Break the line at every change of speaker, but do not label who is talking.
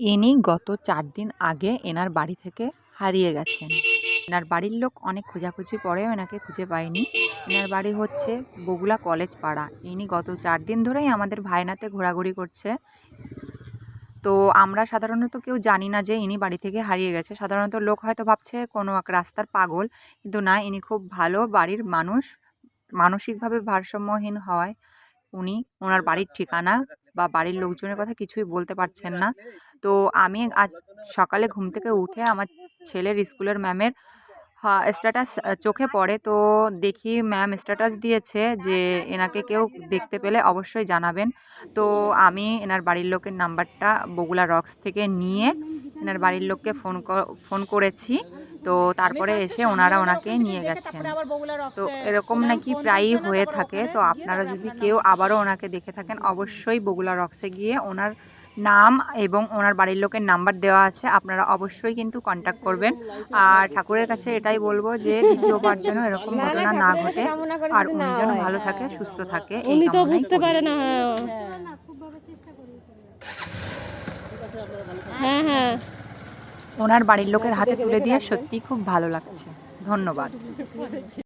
ইনি গত চার দিন আগে এনার বাড়ি থেকে হারিয়ে গেছেন। এনার বাড়ির লোক অনেক খোঁজাখুঁজি পরেও এনাকে খুঁজে পায়নি। এনার বাড়ি হচ্ছে বগুলা কলেজ পাড়া। ইনি গত চার দিন ধরেই আমাদের ভায়নাতে ঘোরাঘুরি করছে। তো আমরা সাধারণত কেউ জানি না যে ইনি বাড়ি থেকে হারিয়ে গেছে। সাধারণত লোক হয়তো ভাবছে কোনো এক রাস্তার পাগল। কিন্তু না, ইনি খুব ভালো বাড়ির মানুষ। মানসিকভাবে ভারসাম্যহীন হওয়ায় উনি ওনার বাড়ির ঠিকানা বা বাড়ির লোকজনের কথা কিছুই বলতে পারছেন না। তো আমি আজ সকালে ঘুম থেকে উঠে আমার ছেলের স্কুলের ম্যামের স্ট্যাটাস চোখে পড়ে। তো দেখি ম্যাম স্ট্যাটাস দিয়েছে যে এনাকে কেউ দেখতে পেলে অবশ্যই জানাবেন। তো আমি এনার বাড়ির লোকের নাম্বারটা বগুলা রক্স থেকে নিয়ে এনার বাড়ির লোককে ফোন ফোন করেছি। তো তারপরে এসে ওনারা ওনাকে নিয়ে গেছেন। তো এরকম নাকি প্রায়ই হয়ে থাকে তো আপনারা যদি কেউ আবারও ওনাকে দেখে থাকেন অবশ্যই বগুলা রক্সে গিয়ে ওনার নাম এবং ওনার বাড়ির লোকের নাম্বার দেওয়া আছে আপনারা অবশ্যই কিন্তু কন্ট্যাক্ট করবেন। আর ঠাকুরের কাছে এটাই বলব যে দ্বিতীয়বার যেন এরকম ঘটনা না ঘটে। আর উনি যেন ভালো থাকে সুস্থ থাকে এই
উনি তো বুঝতে
করি।
পারে না হ্যাঁ
ওনার বাড়ির লোকের হাতে তুলে দিয়ে সত্যি খুব ভালো লাগছে। ধন্যবাদ।